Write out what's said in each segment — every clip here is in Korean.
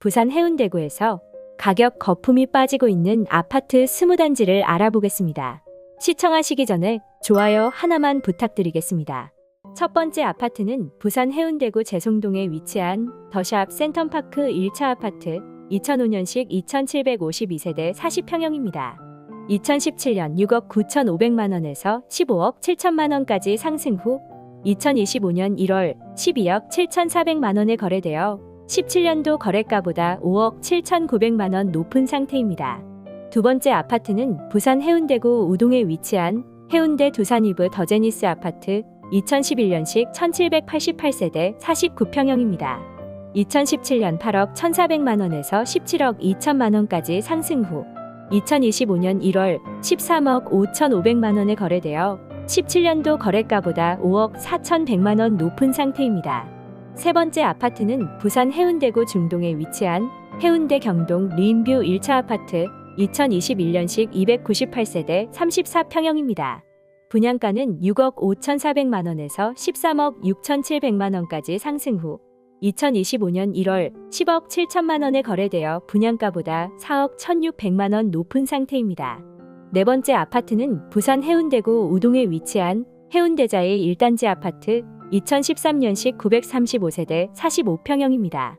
부산 해운대구에서 가격 거품이 빠지고 있는 아파트 20단지를 알아보겠습니다. 시청하시기 전에 좋아요 하나만 부탁드리겠습니다. 첫 번째 아파트는 부산 해운대구 재송동에 위치한 더샵 센텀파크 1차 아파트 2005년식 2752세대 40평형입니다. 2017년 6억 9,500만 원에서 15억 7천만 원까지 상승 후 2025년 1월 12억 7,400만 원에 거래되어 17년도 거래가보다 5억 7,900만 원 높은 상태입니다. 두 번째 아파트는 부산 해운대구 우동에 위치한 해운대 두산이브 더제니스 아파트 2011년식 1788세대 49평형입니다. 2017년 8억 1,400만 원에서 17억 2천만 원까지 상승 후 2025년 1월 13억 5,500만 원에 거래되어 17년도 거래가보다 5억 4,100만 원 높은 상태입니다. 세 번째 아파트는 부산 해운대구 중동에 위치한 해운대 경동 리인뷰 1차 아파트 2021년식 298세대 34평형입니다. 분양가는 6억 5,400만 원에서 13억 6,700만 원까지 상승 후 2025년 1월 10억 7천만 원에 거래되어 분양가보다 4억 1,600만 원 높은 상태입니다. 네 번째 아파트는 부산 해운대구 우동에 위치한 해운대자의 1단지 아파트 2013년식 935세대 45평형입니다.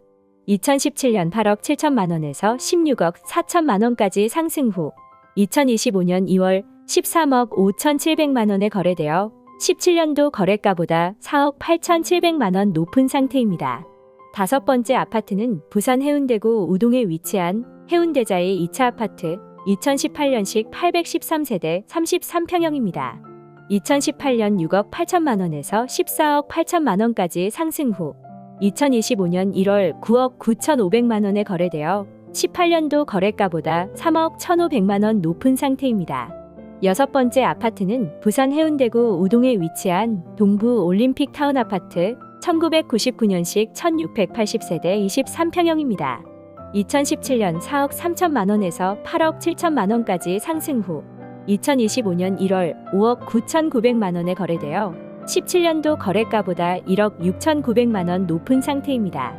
2017년 8억 7천만 원에서 16억 4천만 원까지 상승 후 2025년 2월 13억 5,700만 원에 거래되어 17년도 거래가보다 4억 8,700만 원 높은 상태입니다. 다섯 번째 아파트는 부산 해운대구 우동에 위치한 해운대자의 2차 아파트 2018년식 813세대 33평형입니다. 2018년 6억 8천만 원에서 14억 8천만 원까지 상승 후 2025년 1월 9억 9,500만 원에 거래되어 18년도 거래가보다 3억 1,500만 원 높은 상태입니다. 여섯 번째 아파트는 부산 해운대구 우동에 위치한 동부 올림픽 타운 아파트 1999년식 1680세대 23평형입니다. 2017년 4억 3천만 원에서 8억 7천만 원까지 상승 후 2025년 1월 5억 9,900만 원에 거래되어 17년도 거래가보다 1억 6,900만 원 높은 상태입니다.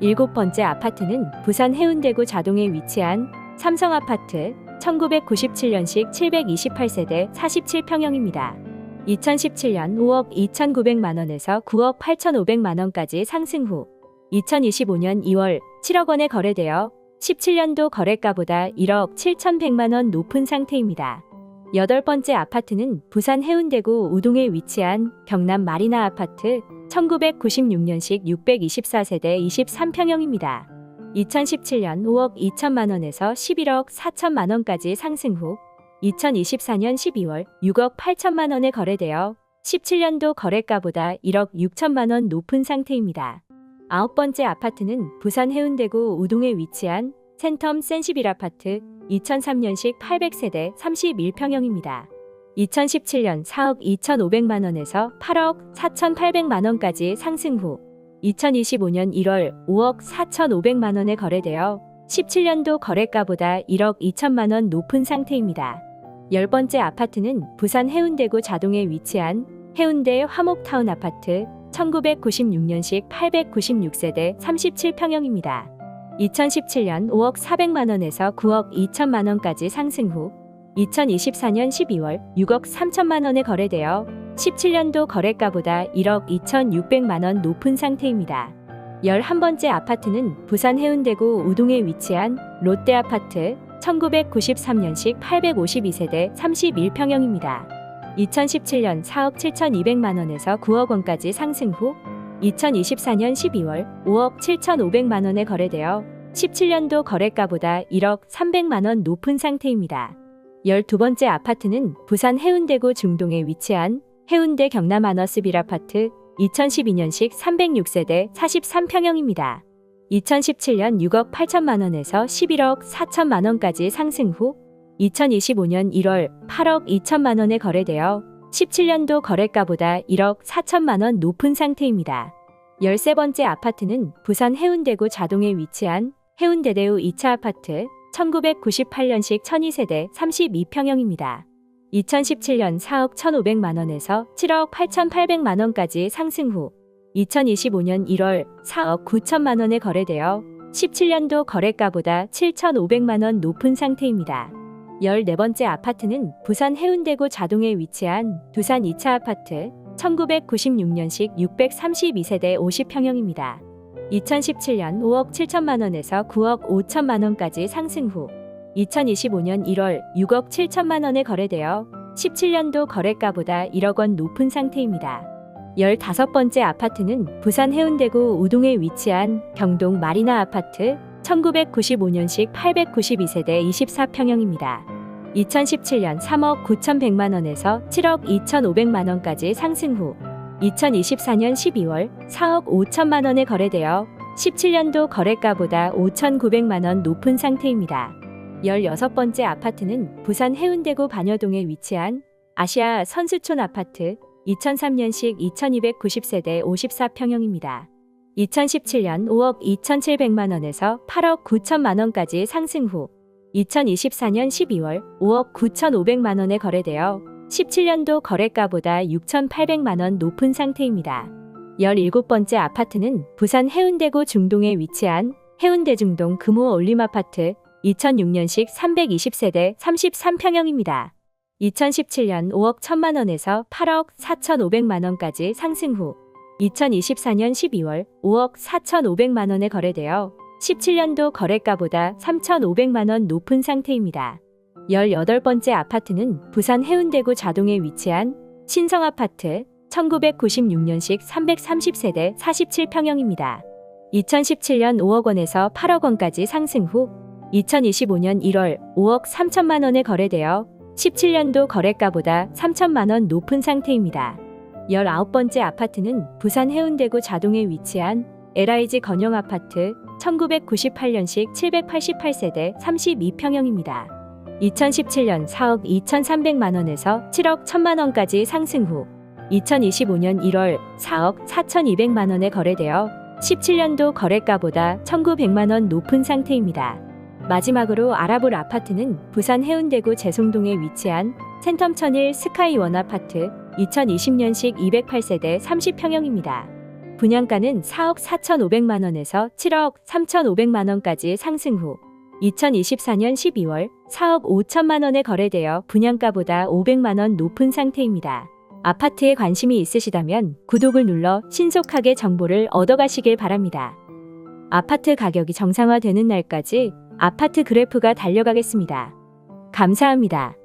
일곱 번째 아파트는 부산 해운대구 자동에 위치한 삼성 아파트 1997년식 728세대 47평형입니다. 2017년 5억 2,900만 원에서 9억 8,500만 원까지 상승 후 2025년 2월 7억 원에 거래되어 17년도 거래가보다 1억 7,100만 원 높은 상태입니다. 여덟 번째 아파트는 부산 해운대구 우동에 위치한 경남 마리나 아파트 1996년식 624세대 23평형입니다. 2017년 5억 2천만 원에서 11억 4천만 원까지 상승 후 2024년 12월 6억 8천만 원에 거래되어 17년도 거래가보다 1억 6천만 원 높은 상태입니다. 아홉 번째 아파트는 부산 해운대구 우동에 위치한 센텀 센시빌 아파트 2003년식 800세대 31평형입니다. 2017년 4억 2,500만 원에서 8억 4,800만 원까지 상승 후 2025년 1월 5억 4,500만 원에 거래되어 17년도 거래가보다 1억 2천만 원 높은 상태입니다. 열 번째 아파트는 부산 해운대구 자동에 위치한 해운대 화목타운 아파트 1996년식 896세대 37평형입니다. 2017년 5억 400만 원에서 9억 2천만 원까지 상승 후 2024년 12월 6억 3천만 원에 거래되어 17년도 거래가보다 1억 2,600만 원 높은 상태입니다. 11번째 아파트는 부산 해운대구 우동에 위치한 롯데아파트 1993년식 852세대 31평형입니다. 2017년 4억 7,200만 원에서 9억 원까지 상승 후 2024년 12월 5억 7,500만 원에 거래되어 17년도 거래가보다 1억 300만 원 높은 상태입니다. 12번째 아파트는 부산 해운대구 중동에 위치한 해운대 경남 아너스 빌 아파트 2012년식 306세대 43평형입니다. 2017년 6억 8천만 원에서 11억 4천만 원까지 상승 후 2025년 1월 8억 2천만 원에 거래되어 17년도 거래가보다 1억 4천만 원 높은 상태입니다. 13번째 아파트는 부산 해운대구 자동에 위치한 해운대대우 2차 아파트 1998년식 12세대 32평형입니다. 2017년 4억 1,500만 원에서 7억 8,800만 원까지 상승 후 2025년 1월 4억 9천만 원에 거래되어 17년도 거래가보다 7,500만 원 높은 상태입니다. 14번째 아파트는 부산 해운대구 자동에 위치한 두산 2차 아파트 1996년식 632세대 50평형입니다. 2017년 5억 7천만 원에서 9억 5천만 원까지 상승 후 2025년 1월 6억 7천만 원에 거래되어 17년도 거래가보다 1억 원 높은 상태입니다. 15번째 아파트는 부산 해운대구 우동에 위치한 경동 마리나 아파트 1995년식 892세대 24평형입니다. 2017년 3억 9,100만 원에서 7억 2,500만 원까지 상승 후 2024년 12월 4억 5천만 원에 거래되어 17년도 거래가보다 5,900만 원 높은 상태입니다. 16번째 아파트는 부산 해운대구 반여동에 위치한 아시아 선수촌 아파트 2003년식 2290세대 54평형입니다. 2017년 5억 2,700만 원에서 8억 9천만 원까지 상승 후 2024년 12월 5억 9,500만 원에 거래되어 17년도 거래가보다 6,800만 원 높은 상태입니다. 17번째 아파트는 부산 해운대구 중동에 위치한 해운대 중동 금호 올림 아파트 2006년식 320세대 33평형입니다. 2017년 5억 1천만 원에서 8억 4,500만 원까지 상승 후 2024년 12월 5억 4,500만 원에 거래되어 17년도 거래가보다 3,500만 원 높은 상태입니다. 18번째 아파트는 부산 해운대구 자동에 위치한 신성 아파트 1996년식 330세대 47평형입니다. 2017년 5억 원에서 8억 원까지 상승 후 2025년 1월 5억 3천만 원에 거래되어 17년도 거래가보다 3천만 원 높은 상태입니다. 19번째 아파트는 부산 해운대구 자동에 위치한 LIG 건영 아파트 1998년식 788세대 32평형입니다. 2017년 4억 2,300만 원에서 7억 1천만 원까지 상승 후 2025년 1월 4억 4,200만 원에 거래되어 17년도 거래가보다 1,900만 원 높은 상태입니다. 마지막으로 알아볼 아파트는 부산 해운대구 재송동에 위치한 센텀 천일 스카이원 아파트 2020년식 208세대 30평형입니다. 분양가는 4억 4,500만 원에서 7억 3,500만 원까지 상승 후 2024년 12월 4억 5천만 원에 거래되어 분양가보다 500만 원 높은 상태입니다. 아파트에 관심이 있으시다면 구독을 눌러 신속하게 정보를 얻어가시길 바랍니다. 아파트 가격이 정상화되는 날까지 아파트 그래프가 달려가겠습니다. 감사합니다.